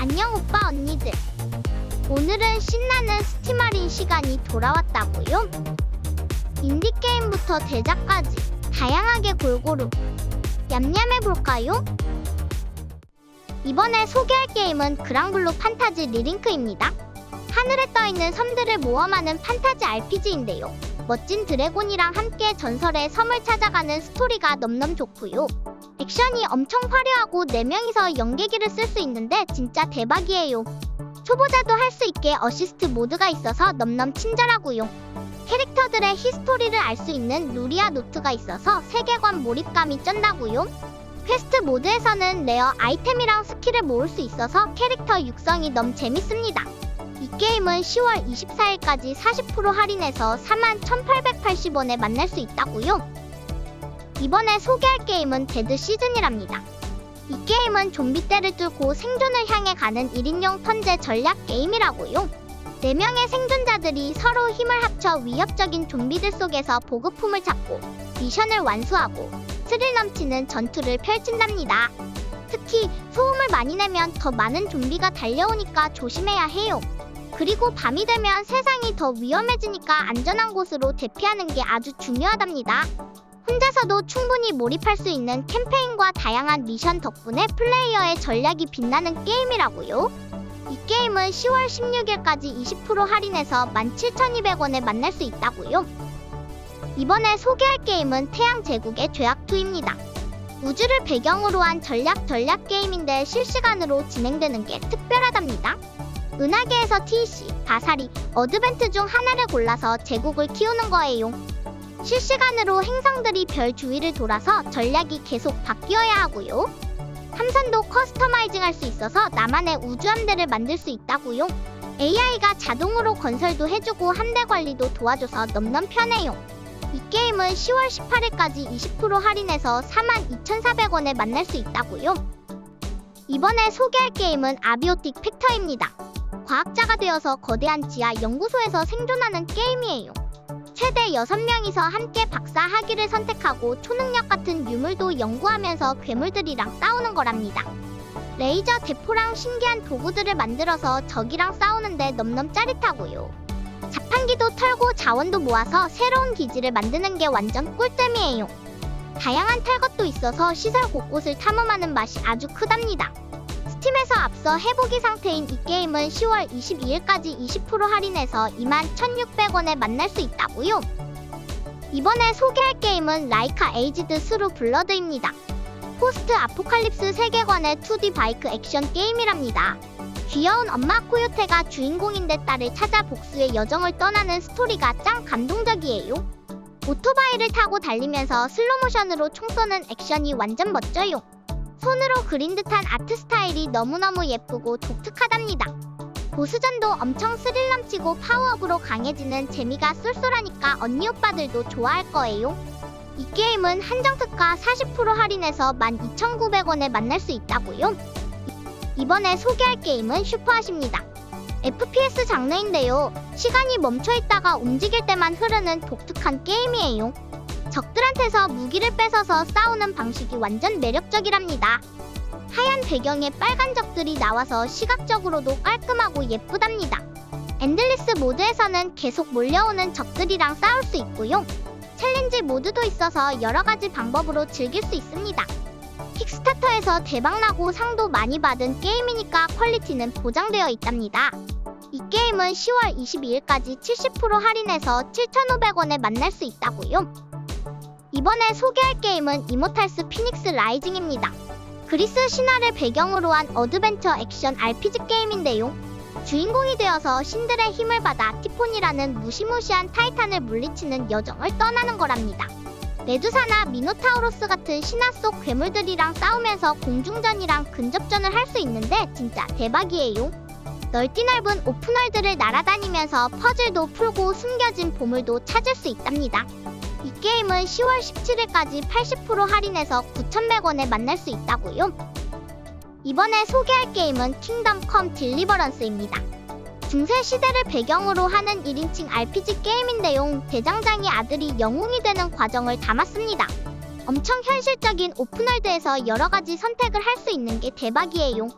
안녕 오빠 언니들. 오늘은 신나는 스티마린 시간이 돌아왔다고요? 인디게임부터 대작까지 다양하게 골고루 얌얌해볼까요? 이번에 소개할 게임은 그랑블루 판타지 리링크입니다. 하늘에 떠있는 섬들을 모험하는 판타지 RPG인데요. 멋진 드래곤이랑 함께 전설의 섬을 찾아가는 스토리가 넘넘 좋고요. 액션이 엄청 화려하고 4명이서 연계기를 쓸 수 있는데 진짜 대박이에요. 초보자도 할 수 있게 어시스트 모드가 있어서 넘넘 친절하고요. 캐릭터들의 히스토리를 알 수 있는 루리아 노트가 있어서 세계관 몰입감이 쩐다고요. 퀘스트 모드에서는 레어 아이템이랑 스킬을 모을 수 있어서 캐릭터 육성이 너무 재밌습니다. 이 게임은 10월 24일까지 40% 할인해서 41,880원에 만날 수 있다고요. 이번에 소개할 게임은 데드 시즌이랍니다. 이 게임은 좀비 떼를 뚫고 생존을 향해 가는 1인용 턴제 전략 게임이라고요. 4명의 생존자들이 서로 힘을 합쳐 위협적인 좀비들 속에서 보급품을 찾고 미션을 완수하고 스릴 넘치는 전투를 펼친답니다. 특히 소음을 많이 내면 더 많은 좀비가 달려오니까 조심해야 해요. 그리고 밤이 되면 세상이 더 위험해지니까 안전한 곳으로 대피하는 게 아주 중요하답니다. 혼자서도 충분히 몰입할 수 있는 캠페인과 다양한 미션 덕분에 플레이어의 전략이 빛나는 게임이라고요. 이 게임은 10월 16일까지 20% 할인해서 17,200원에 만날 수 있다고요. 이번에 소개할 게임은 태양 제국의 죄악2입니다. 우주를 배경으로 한 전략 전략 게임인데 실시간으로 진행되는 게 특별하답니다. 은하계에서 TC, 바사리, 어드벤트 중 하나를 골라서 제국을 키우는 거예요. 실시간으로 행성들이 별 주위를 돌아서 전략이 계속 바뀌어야 하고요. 함선도 커스터마이징 할 수 있어서 나만의 우주함대를 만들 수 있다고요. AI가 자동으로 건설도 해주고 함대 관리도 도와줘서 넘넘 편해요. 이 게임은 10월 18일까지 20% 할인해서 42,400원에 만날 수 있다고요. 이번에 소개할 게임은 아비오틱 팩터입니다. 과학자가 되어서 거대한 지하 연구소에서 생존하는 게임이에요. 최대 6명이서 함께 박사학위를 선택하고 초능력 같은 유물도 연구하면서 괴물들이랑 싸우는 거랍니다. 레이저 대포랑 신기한 도구들을 만들어서 적이랑 싸우는데 넘넘 짜릿하고요. 자판기도 털고 자원도 모아서 새로운 기지를 만드는 게 완전 꿀잼이에요. 다양한 탈 것도 있어서 시설 곳곳을 탐험하는 맛이 아주 크답니다. 스팀에서 앞서 해보기 상태인 이 게임은 10월 22일까지 20% 할인해서 21,600원에 만날 수 있다고요. 이번에 소개할 게임은 라이카 에이지드 스루 블러드입니다. 포스트 아포칼립스 세계관의 2D 바이크 액션 게임이랍니다. 귀여운 엄마 코요테가 주인공인데 딸을 찾아 복수의 여정을 떠나는 스토리가 짱 감동적이에요. 오토바이를 타고 달리면서 슬로모션으로 총 쏘는 액션이 완전 멋져요. 손으로 그린 듯한 아트 스타일이 너무너무 예쁘고 독특하답니다. 보스전도 엄청 스릴 넘치고 파워업으로 강해지는 재미가 쏠쏠하니까 언니 오빠들도 좋아할 거예요. 이 게임은 한정특가 40% 할인해서 12,900원에 만날 수 있다고요. 이번에 소개할 게임은 슈퍼핫입니다. FPS 장르인데요. 시간이 멈춰 있다가 움직일 때만 흐르는 독특한 게임이에요. 적들한테서 무기를 뺏어서 싸우는 방식이 완전 매력적이랍니다. 하얀 배경에 빨간 적들이 나와서 시각적으로도 깔끔하고 예쁘답니다. 엔들리스 모드에서는 계속 몰려오는 적들이랑 싸울 수 있고요. 챌린지 모드도 있어서 여러 가지 방법으로 즐길 수 있습니다. 킥스타터에서 대박나고 상도 많이 받은 게임이니까 퀄리티는 보장되어 있답니다. 이 게임은 10월 22일까지 70% 할인해서 7,500원에 만날 수 있다고요. 이번에 소개할 게임은 이모탈스 피닉스 라이징입니다. 그리스 신화를 배경으로 한 어드벤처 액션 RPG 게임인데요. 주인공이 되어서 신들의 힘을 받아 티폰이라는 무시무시한 타이탄을 물리치는 여정을 떠나는 거랍니다. 메두사나 미노타우로스 같은 신화 속 괴물들이랑 싸우면서 공중전이랑 근접전을 할 수 있는데 진짜 대박이에요. 넓디 넓은 오픈월드를 날아다니면서 퍼즐도 풀고 숨겨진 보물도 찾을 수 있답니다. 이 게임은 10월 17일까지 80% 할인해서 9,100원에 만날 수 있다고요. 이번에 소개할 게임은 킹덤 컴 딜리버런스입니다. 중세 시대를 배경으로 하는 1인칭 RPG 게임인데요. 대장장이 아들이 영웅이 되는 과정을 담았습니다. 엄청 현실적인 오픈월드에서 여러 가지 선택을 할 수 있는 게 대박이에요.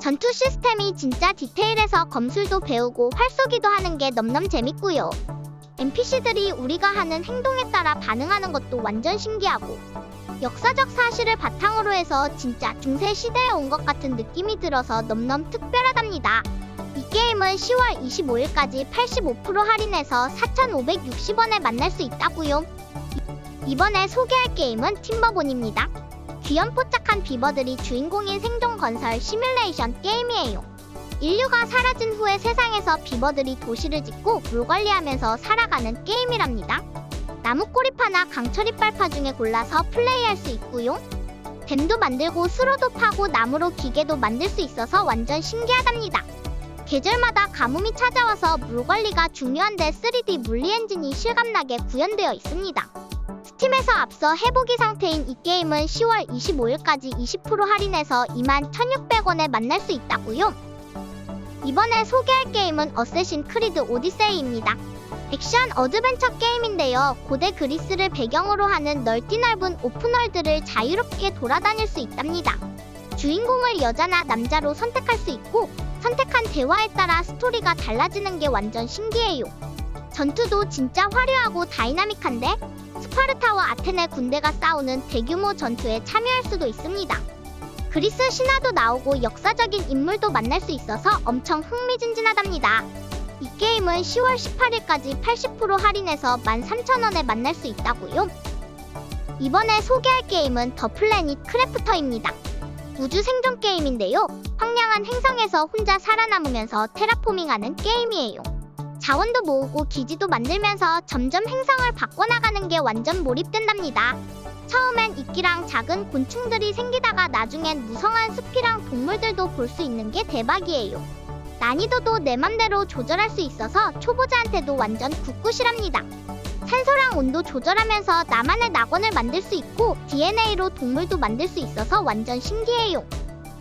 전투 시스템이 진짜 디테일해서 검술도 배우고 활쏘기도 하는 게 넘넘 재밌고요. NPC들이 우리가 하는 행동에 따라 반응하는 것도 완전 신기하고 역사적 사실을 바탕으로 해서 진짜 중세 시대에 온 것 같은 느낌이 들어서 넘넘 특별하답니다. 이 게임은 10월 25일까지 85% 할인해서 4,560원에 만날 수 있다고요. 이번에 소개할 게임은 팀버본입니다. 귀염뽀짝한 비버들이 주인공인 생존 건설 시뮬레이션 게임이에요. 인류가 사라진 후에 세상에서 비버들이 도시를 짓고 물 관리하면서 살아가는 게임이랍니다. 나무꼬리파나 강철 이빨파 중에 골라서 플레이할 수 있고요. 댐도 만들고 수로도 파고 나무로 기계도 만들 수 있어서 완전 신기하답니다. 계절마다 가뭄이 찾아와서 물 관리가 중요한데 3D 물리 엔진이 실감나게 구현되어 있습니다. 스팀에서 앞서 해보기 상태인 이 게임은 10월 25일까지 20% 할인해서 21,600원에 만날 수 있다고요. 이번에 소개할 게임은 어쌔신 크리드 오디세이입니다. 액션 어드벤처 게임인데요. 고대 그리스를 배경으로 하는 넓디 넓은 오픈월드를 자유롭게 돌아다닐 수 있답니다. 주인공을 여자나 남자로 선택할 수 있고 선택한 대화에 따라 스토리가 달라지는 게 완전 신기해요. 전투도 진짜 화려하고 다이나믹한데 스파르타와 아테네 군대가 싸우는 대규모 전투에 참여할 수도 있습니다. 그리스 신화도 나오고 역사적인 인물도 만날 수 있어서 엄청 흥미진진하답니다. 이 게임은 10월 18일까지 80% 할인해서 13,000원에 만날 수 있다고요. 이번에 소개할 게임은 더 플래닛 크래프터입니다. 우주 생존 게임인데요. 황량한 행성에서 혼자 살아남으면서 테라포밍하는 게임이에요. 자원도 모으고 기지도 만들면서 점점 행성을 바꿔나가는 게 완전 몰입된답니다. 처음엔 이끼랑 작은 곤충들이 생기다가 나중엔 무성한 숲이랑 동물들도 볼 수 있는 게 대박이에요. 난이도도 내 맘대로 조절할 수 있어서 초보자한테도 완전 굿굿이랍니다. 산소랑 온도 조절하면서 나만의 낙원을 만들 수 있고 DNA로 동물도 만들 수 있어서 완전 신기해요.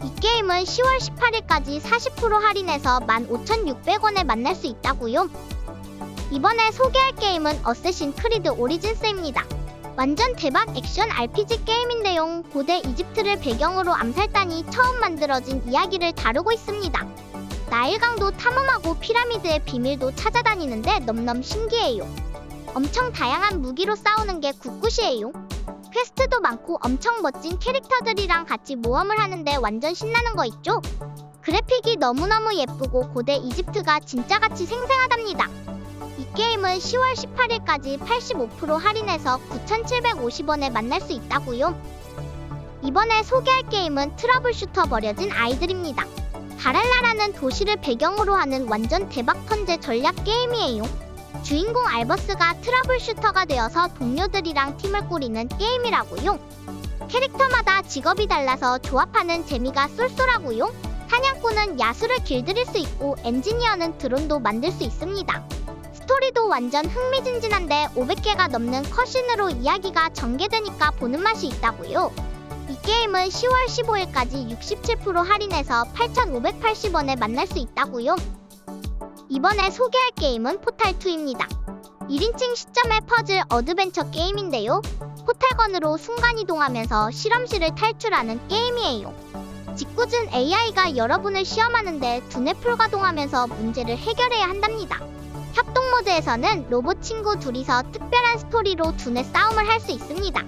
이 게임은 10월 18일까지 40% 할인해서 15,600원에 만날 수 있다고요. 이번에 소개할 게임은 어쌔신 크리드 오리진스입니다. 완전 대박 액션 RPG 게임인데요. 고대 이집트를 배경으로 암살단이 처음 만들어진 이야기를 다루고 있습니다. 나일강도 탐험하고 피라미드의 비밀도 찾아다니는데 넘넘 신기해요. 엄청 다양한 무기로 싸우는 게 굿굿이에요. 퀘스트도 많고 엄청 멋진 캐릭터들이랑 같이 모험을 하는데 완전 신나는 거 있죠? 그래픽이 너무너무 예쁘고 고대 이집트가 진짜같이 생생하답니다. 이 게임은 10월 18일까지 85% 할인해서 9,750원에 만날 수 있다고요. 이번에 소개할 게임은 트러블 슈터 버려진 아이들입니다. 바랄라라는 도시를 배경으로 하는 완전 대박 턴제 전략 게임이에요. 주인공 알버스가 트러블 슈터가 되어서 동료들이랑 팀을 꾸리는 게임이라고요. 캐릭터마다 직업이 달라서 조합하는 재미가 쏠쏠하고요. 사냥꾼은 야수를 길들일 수 있고 엔지니어는 드론도 만들 수 있습니다. 스토리도 완전 흥미진진한데 500개가 넘는 컷신으로 이야기가 전개되니까 보는 맛이 있다고요. 이 게임은 10월 15일까지 67% 할인해서 8,580원에 만날 수 있다고요. 이번에 소개할 게임은 포탈2입니다. 1인칭 시점의 퍼즐 어드벤처 게임인데요. 포탈건으로 순간이동하면서 실험실을 탈출하는 게임이에요. 짓궂은 AI가 여러분을 시험하는데 두뇌 풀가동하면서 문제를 해결해야 한답니다. 협동 모드에서는 로봇 친구 둘이서 특별한 스토리로 두뇌 싸움을 할 수 있습니다.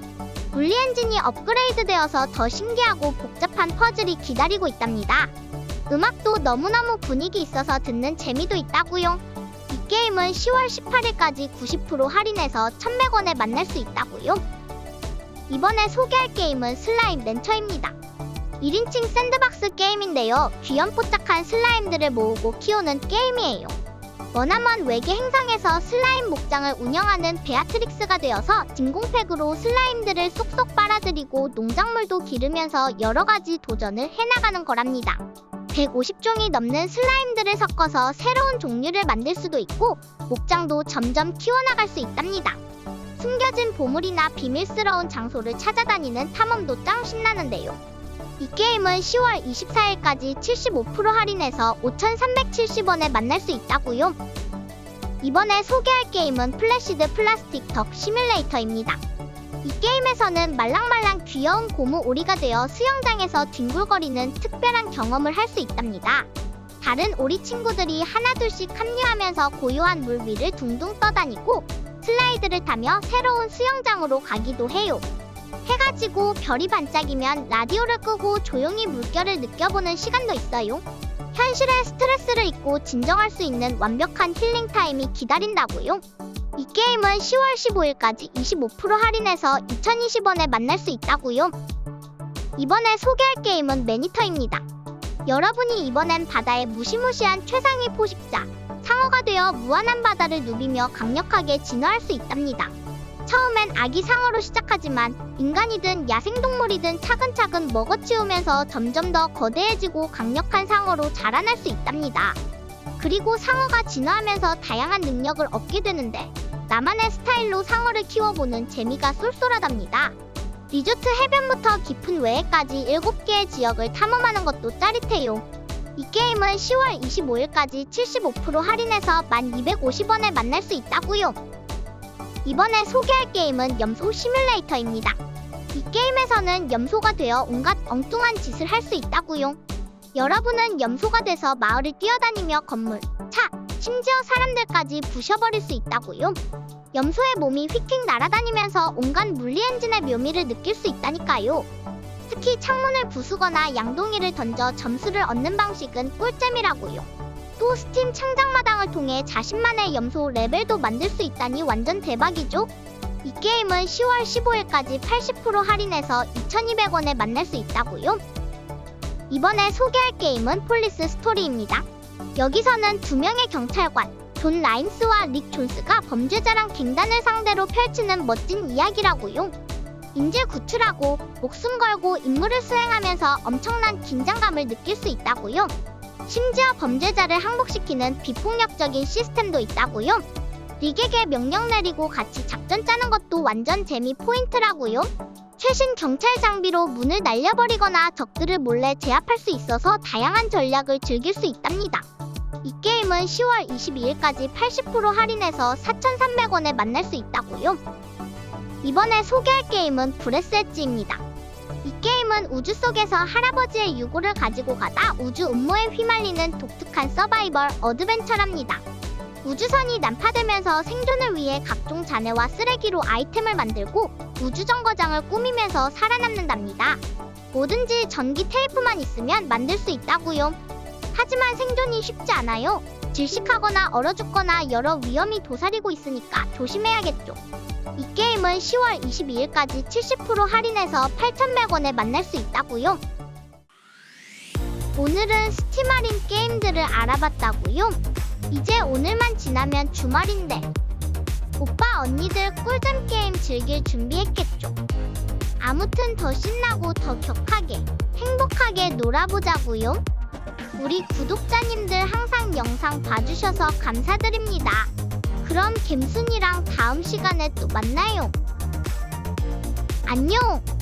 물리 엔진이 업그레이드되어서 더 신기하고 복잡한 퍼즐이 기다리고 있답니다. 음악도 너무너무 분위기 있어서 듣는 재미도 있다고요. 이 게임은 10월 18일까지 90% 할인해서 1,100원에 만날 수 있다고요. 이번에 소개할 게임은 슬라임 렌처입니다. 1인칭 샌드박스 게임인데요. 귀염뽀짝한 슬라임들을 모으고 키우는 게임이에요. 머나먼 외계 행성에서 슬라임 목장을 운영하는 베아트릭스가 되어서 진공팩으로 슬라임들을 쏙쏙 빨아들이고 농작물도 기르면서 여러 가지 도전을 해나가는 거랍니다. 150종이 넘는 슬라임들을 섞어서 새로운 종류를 만들 수도 있고 목장도 점점 키워나갈 수 있답니다. 숨겨진 보물이나 비밀스러운 장소를 찾아다니는 탐험도 짱 신나는데요. 이 게임은 10월 24일까지 75% 할인해서 5,370원에 만날 수 있다고요. 이번에 소개할 게임은 플래시드 플라스틱 덕 시뮬레이터입니다. 이 게임에서는 말랑말랑 귀여운 고무 오리가 되어 수영장에서 뒹굴거리는 특별한 경험을 할 수 있답니다. 다른 오리 친구들이 하나둘씩 합류하면서 고요한 물 위를 둥둥 떠다니고 슬라이드를 타며 새로운 수영장으로 가기도 해요. 해가 지고 별이 반짝이면 라디오를 끄고 조용히 물결을 느껴보는 시간도 있어요. 현실의 스트레스를 잊고 진정할 수 있는 완벽한 힐링 타임이 기다린다고요. 이 게임은 10월 15일까지 25% 할인해서 2020원에 만날 수 있다고요. 이번에 소개할 게임은 매니터입니다. 여러분이 이번엔 바다의 무시무시한 최상위 포식자 상어가 되어 무한한 바다를 누비며 강력하게 진화할 수 있답니다. 처음엔 아기 상어로 시작하지만 인간이든 야생동물이든 차근차근 먹어치우면서 점점 더 거대해지고 강력한 상어로 자라날 수 있답니다. 그리고 상어가 진화하면서 다양한 능력을 얻게 되는데 나만의 스타일로 상어를 키워보는 재미가 쏠쏠하답니다. 리조트 해변부터 깊은 외해까지 7개의 지역을 탐험하는 것도 짜릿해요. 이 게임은 10월 25일까지 75% 할인해서 1250원에 만날 수 있다고요. 이번에 소개할 게임은 염소 시뮬레이터입니다. 이 게임에서는 염소가 되어 온갖 엉뚱한 짓을 할 수 있다고요. 여러분은 염소가 돼서 마을을 뛰어다니며 건물, 차, 심지어 사람들까지 부셔버릴 수 있다고요. 염소의 몸이 휙휙 날아다니면서 온갖 물리 엔진의 묘미를 느낄 수 있다니까요. 특히 창문을 부수거나 양동이를 던져 점수를 얻는 방식은 꿀잼이라고요. 또 스팀 창작마당을 통해 자신만의 염소 레벨도 만들 수 있다니 완전 대박이죠? 이 게임은 10월 15일까지 80% 할인해서 2,200원에 만날 수 있다고요. 이번에 소개할 게임은 폴리스 스토리입니다. 여기서는 두 명의 경찰관, 존 라인스와 릭 존스가 범죄자랑 갱단을 상대로 펼치는 멋진 이야기라고요. 인질 구출하고 목숨 걸고 임무를 수행하면서 엄청난 긴장감을 느낄 수 있다고요. 심지어 범죄자를 항복시키는 비폭력적인 시스템도 있다고요. 릭에게 명령 내리고 같이 작전 짜는 것도 완전 재미 포인트라고요. 최신 경찰 장비로 문을 날려버리거나 적들을 몰래 제압할 수 있어서 다양한 전략을 즐길 수 있답니다. 이 게임은 10월 22일까지 80% 할인해서 4,300원에 만날 수 있다고요. 이번에 소개할 게임은 브레스 엣지입니다. 이 게임은 우주 속에서 할아버지의 유고를 가지고 가다 우주 음모에 휘말리는 독특한 서바이벌 어드벤처랍니다. 우주선이 난파되면서 생존을 위해 각종 잔해와 쓰레기로 아이템을 만들고 우주정거장을 꾸미면서 살아남는답니다. 뭐든지 전기 테이프만 있으면 만들 수 있다고요. 하지만 생존이 쉽지 않아요. 질식하거나 얼어 죽거나 여러 위험이 도사리고 있으니까 조심해야겠죠. 이 게임은 10월 22일까지 70% 할인해서 8,100원에 만날 수 있다고요. 오늘은 스팀 할인 게임들을 알아봤다고요. 이제 오늘만 지나면 주말인데 오빠 언니들 꿀잼 게임 즐길 준비했겠죠. 아무튼 더 신나고 더 격하게 행복하게 놀아보자고요. 우리 구독자님들 항상 영상 봐주셔서 감사드립니다. 그럼 갬순이랑 다음 시간에 또 만나요. 안녕!